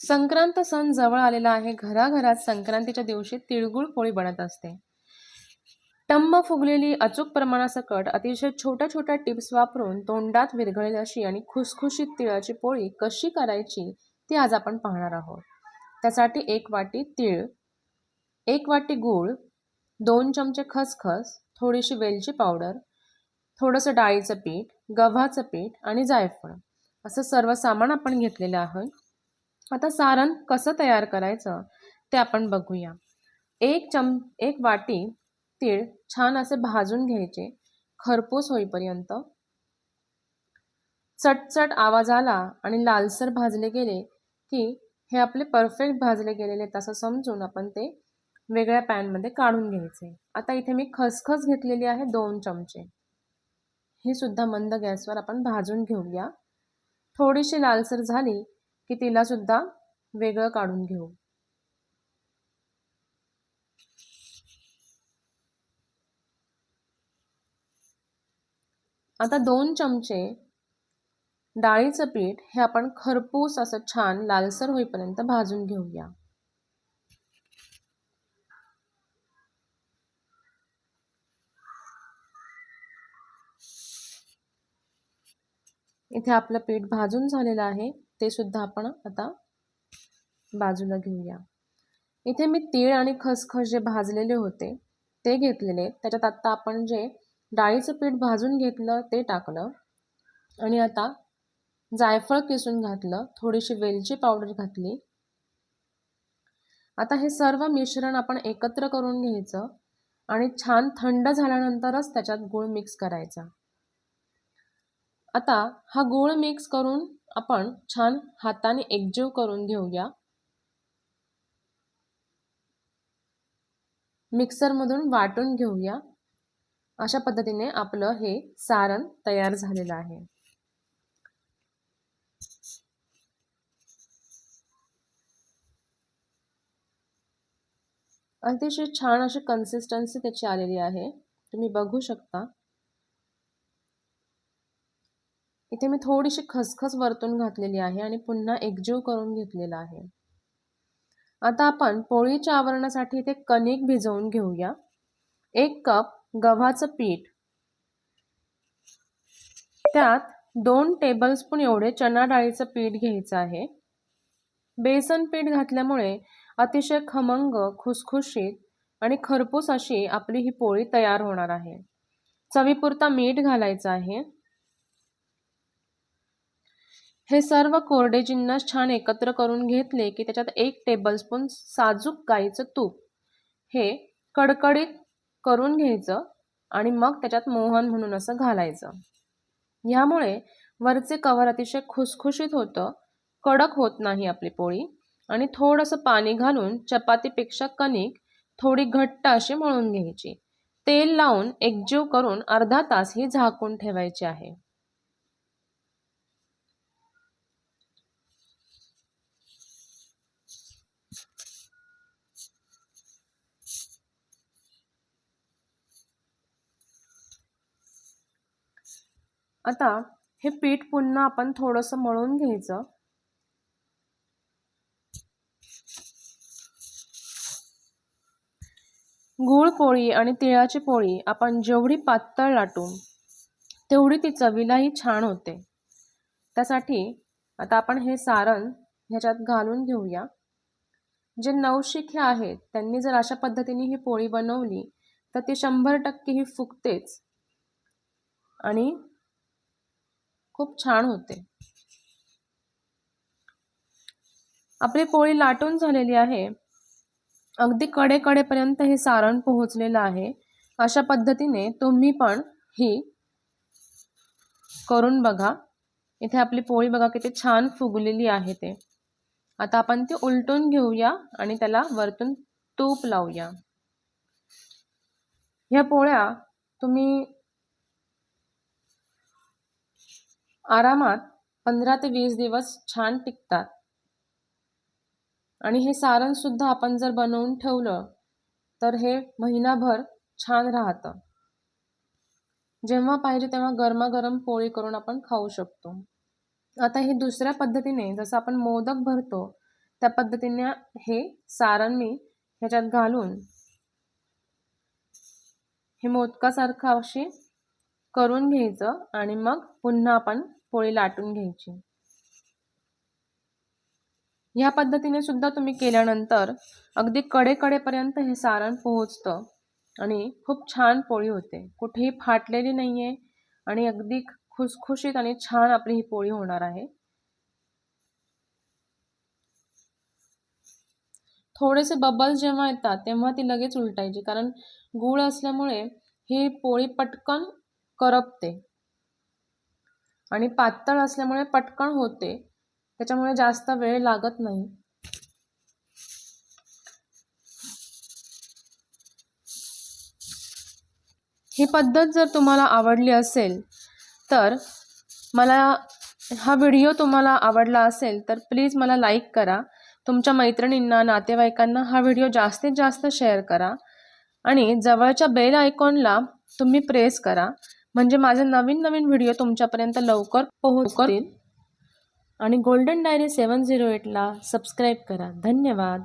संक्रांत सण जवळ आलेला आहे. घराघरात संक्रांतीच्या दिवशी तिळगुळ पोळी बनत असते. टंब फुगलेली अचूक प्रमाणासकट अतिशय छोट्या छोट्या टिप्स वापरून तोंडात विरघळेल अशी आणि खुसखुशीत तिळाची पोळी कशी करायची ती आज आपण पाहणार आहोत. त्यासाठी एक वाटी तीळ एक वाटी गूळ दोन चमचे खसखस थोडीशी वेलची पावडर थोडंसं डाळीचं पीठ गव्हाचं पीठ आणि जायफळ. असं सर्व सामान आपण घेतलेलं आहे. आता सारण कसं तयार करायचं ते आपण बघूया. एक चम एक वाटी तीळ छान असे भाजून घ्यायचे. खरपूस होईपर्यंत. चटचट आवाज आला आणि लालसर भाजले गेले की हे आपले परफेक्ट भाजले गेलेले तसं समजून आपण ते वेगळ्या पॅनमध्ये काढून घ्यायचे. आता इथे मी खसखस घेतलेली आहे दोन चमचे. हे सुद्धा मंद गॅसवर आपण भाजून घेऊया. थोडीशी लालसर झाली की तिला सुद्धा वेगळं काढून घेऊ. आता दोन चमचे डाळीचं पीठ हे आपण खरपूस असं छान लालसर होईपर्यंत भाजून घेऊया. इथे आपलं पीठ भाजून झालेलं आहे. ते सुद्धा आपण आता बाजूला घेऊया. इथे मी तीळ आणि खसखस जे भाजलेले होते ते घेतलेले. त्याच्यात आत्ता आपण जे डाळीचं पीठ भाजून घेतलं ते टाकलं. आणि आता जायफळ किसून घातलं थोडीशी वेलची पावडर घातली. आता हे सर्व मिश्रण आपण एकत्र करून घ्यायचं आणि छान थंड झाल्यानंतरच त्याच्यात गूळ मिक्स करायचा. आता हा गूळ मिक्स करून आपण छान हाताने एकजीव करून घेऊया. मिक्सरमधून वाटून घेऊया. अशा पद्धतीने आपलं हे सारण तयार झालेलं आहे. अतिशय छान अशी कन्सिस्टन्सी त्याची आलेली आहे. तुम्ही बघू शकता. इथे मी थोडीशी खसखस वरतून घातलेली आहे आणि पुन्हा एकजीव करून घेतलेला आहे. आता आपण पोळीच्या आवरणासाठी इथे कणिक भिजवून घेऊया. एक कप गव्हाचं पीठ. त्यात दोन टेबलस्पून एवढे चना डाळीचं पीठ घ्यायचं आहे. बेसन पीठ घातल्यामुळे अतिशय खमंग खुसखुशीत आणि खरपूस अशी आपली ही पोळी तयार होणार आहे. चवीपुरता मीठ घालायचं आहे. हे सर्व कोरडे जिन्नस छान एकत्र करून घेतले की त्याच्यात एक टेबलस्पून साजूक गाईचं तूप. हे कडकडीत करून घ्यायचं आणि मग त्याच्यात मोहन म्हणून असं घालायचं. ह्यामुळे वरचे कवर अतिशय खुसखुशीत होतं कडक होत नाही आपली पोळी आणि थोडंसं पाणी घालून चपातीपेक्षा कणिक थोडी घट्ट अशी मळून घ्यायची. तेल लावून एकजीव करून अर्धा तास ही झाकून ठेवायची आहे. आता हे पीठ पुन्हा आपण थोडंसं मळून घ्यायचं. गूळ पोळी आणि तिळाची पोळी आपण जेवढी पातळ लाटू तेवढी ती चवीलाही छान होते. त्यासाठी आता आपण हे सारण ह्याच्यात घालून घेऊया. जे नवशिखे आहेत त्यांनी जर अशा पद्धतीने ही पोळी बनवली तर ती शंभर टक्के ही फुगतेच. आणि खूप छान होते. आपली पोळी लाटून झालेली आहे. अगदी कडेकडेपर्यंत हे सारण पोहोचलेलं आहे. अशा पद्धतीने तुम्ही पण ही करून बघा. इथे आपली पोळी बघा किती छान फुगलेली आहे ते. आता आपण ती उलटून घेऊया आणि त्याला वरतून तूप लावूया. ह्या पोळ्या तुम्ही आरामात पंधरा ते वीस दिवस छान टिकतात. आणि हे सारणसुद्धा आपण जर बनवून ठेवलं तर हे महिनाभर छान राहतं. जेव्हा पाहिजे तेव्हा गरमागरम पोळी करून आपण खाऊ शकतो. आता हे दुसऱ्या पद्धतीने जसं आपण मोदक भरतो त्या पद्धतीने हे सारण मी ह्याच्यात घालून हे मोदकासारखं अशी करून घ्यायचं आणि मग पुन्हा आपण पोळी लाटून घ्यायची. ह्या पद्धतीने सुद्धा तुम्ही केल्यानंतर अगदी कडेकडेपर्यंत हे सारण पोहोचतं आणि खूप छान पोळी होते. कुठेही फाटलेली नाही आहे आणि अगदी खुसखुशीत आणि छान आपली ही पोळी होणार आहे. थोडेसे बबल्स जेव्हा येतात तेव्हा ती लगेच उलटायची कारण गूळ असल्यामुळे ही पोळी पटकन करपते. आणि पातळ असल्यामुळे पटकन होते. त्याच्यामुळे जास्त वेळ लागत नाही. ही पद्धत जर तुम्हाला आवडली असेल तर मला हा व्हिडिओ तुम्हाला आवडला असेल तर प्लीज मला लाईक करा. तुमच्या मैत्रिणींना नातेवाईकांना हा व्हिडिओ जास्तीत जास्त शेअर करा. आणि जवळच्या बेल आयकॉनला तुम्ही प्रेस करा. म्हणजे माझे नवीन नवीन व्हिडिओ तुमच्यापर्यंत लवकर पोहोचतील. आणि गोल्डन डायरी सेवन झिरो एटला सबस्क्राईब करा. धन्यवाद.